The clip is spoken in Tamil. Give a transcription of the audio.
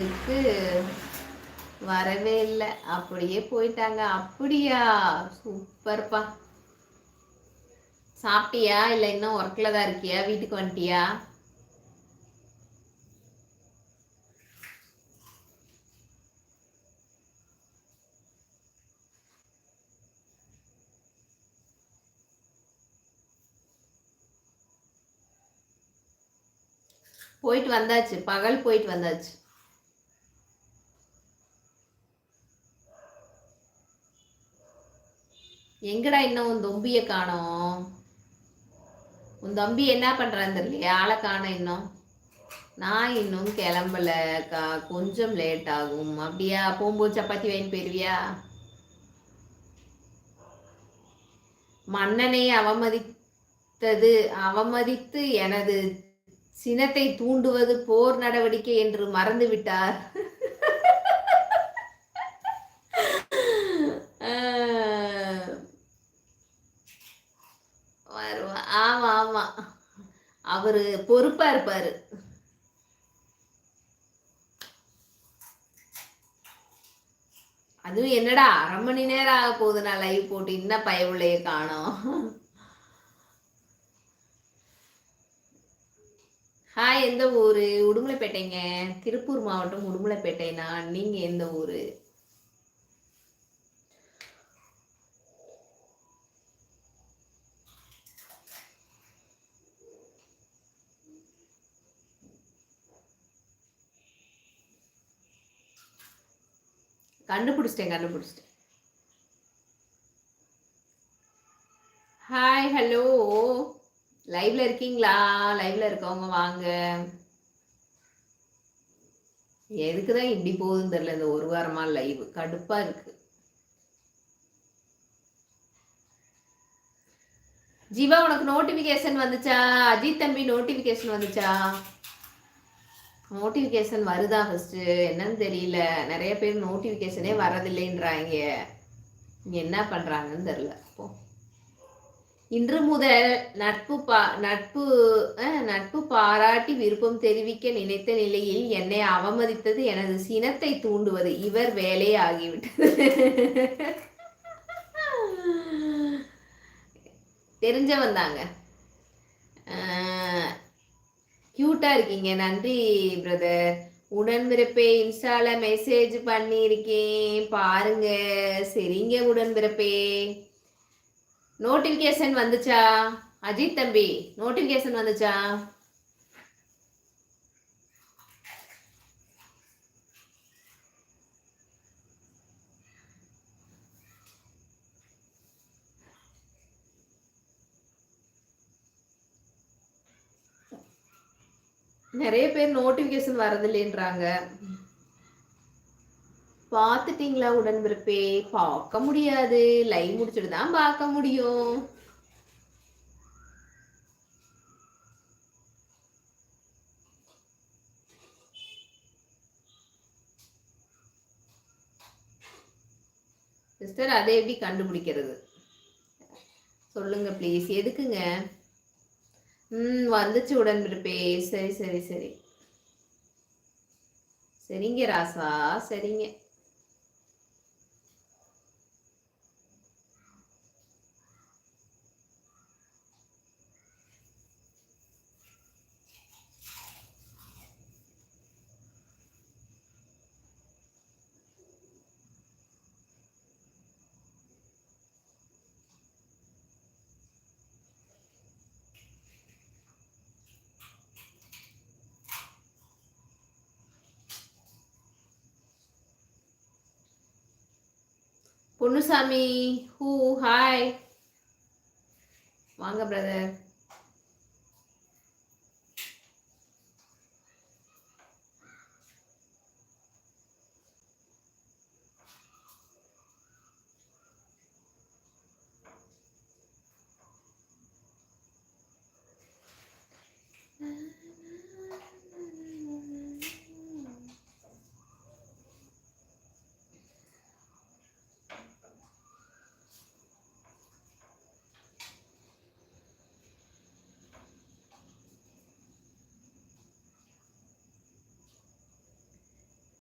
இருக்கு. வரவே இல்லை. அப்படியே போயிட்டாங்க. அப்படியா? சூப்பர்ப்பா. சாப்பிட்டியா? இல்லை இன்னும் ஒர்க்கில் தான் இருக்கியா? வீட்டுக்கு வந்துட்டியா? போயிட்டு வந்தாச்சு. பகல் போயிட்டு வந்தாச்சு. எங்கடா இன்னும் உன் தொம்பிய காணோம்? உன் தம்பி என்ன பண்றான்னு தெரியலையே ஆளை காணோம் இன்னும். நான் இன்னும் கிளம்பல கா கொஞ்சம் லேட் ஆகும். அப்படியா? போகும்போது சப்பாத்தி வாங்கி போயிருவியா? மன்னனை அவமதித்தது அவமதித்து எனது சினத்தை தூண்டுவது போர் நடவடிக்கை என்று மறந்து விட்டார் வருவா ஆமா ஆமா. அவரு பொறுப்பா இருப்பாரு. அதுவும் என்னடா அரை மணி நேரம் ஆக போகுது நான் லைவ் போட்டு இன்னும் பயவுள்ளையே காணோம்? ஹாய் எந்த ஊர்? உடுமலைப்பேட்டைங்க. திருப்பூர் மாவட்டம் உடுமலைப்பேட்டைனா நீங்கள் எந்த ஊர்? கண்டுபிடிச்சிட்டேன் கண்டுபிடிச்சிட்டேன். ஹாய் ஹலோ லைவ்ல இருக்கீங்களா? லைவ்ல இருக்கவங்க வாங்க. எதுக்குதான் இப்படி போகுதுன்னு தெரியல இந்த ஒரு வாரமா லைவ் கடுப்பா இருக்கு. ஜீவா உனக்கு நோட்டிபிகேஷன் வந்துச்சா? அஜித் தம்பி நோட்டிபிகேஷன் வந்துச்சா? நோட்டிஃபிகேஷன் வருதா ஃபஸ்ட்டு என்னன்னு தெரியல. நிறைய பேர் நோட்டிஃபிகேஷனே வரதில்லைன்றாங்க. என்ன பண்ணுறாங்கன்னு தெரில அப்போ இன்று முதல் நட்பு பா நட்பு நட்பு பாராட்டி விருப்பம் தெரிவிக்க நினைத்த நிலையில் என்னை அவமதித்தது எனது சினத்தை தூண்டுவது. இவர் வேலையே ஆகிவிட்டது. தெரிஞ்சவன் தாங்க. க்யூட்டாக இருக்கீங்க? நன்றி பிரதர் உடன்பிறப்பே இன்ஸ்டால மெசேஜ் பண்ணியிருக்கேன். பாருங்க. சரிங்க உடன்பிறப்பே நோட்டிபிகேஷன் வந்துச்சா? அஜித் தம்பி நோட்டிபிகேஷன் வந்துச்சா? நிறைய பேர் நோட்டிஃபிகேஷன் வரதில்லைன்றாங்க. பார்த்துட்டீங்களா உடன்பிறப்பே பார்க்க முடியாது. லைவ் முடிச்சுட்டு தான் பார்க்க முடியும். சிஸ்டர் அதை எப்படி கண்டுபிடிக்கிறது? சொல்லுங்க ப்ளீஸ் எதுக்குங்க? ம் வந்துச்சு உடன்பிறப்பே. சரி சரி சரி. சரிங்க ராசா சரிங்க. பொன்னுசாமி ஹூ ஹாய். வாங்க பிரதர்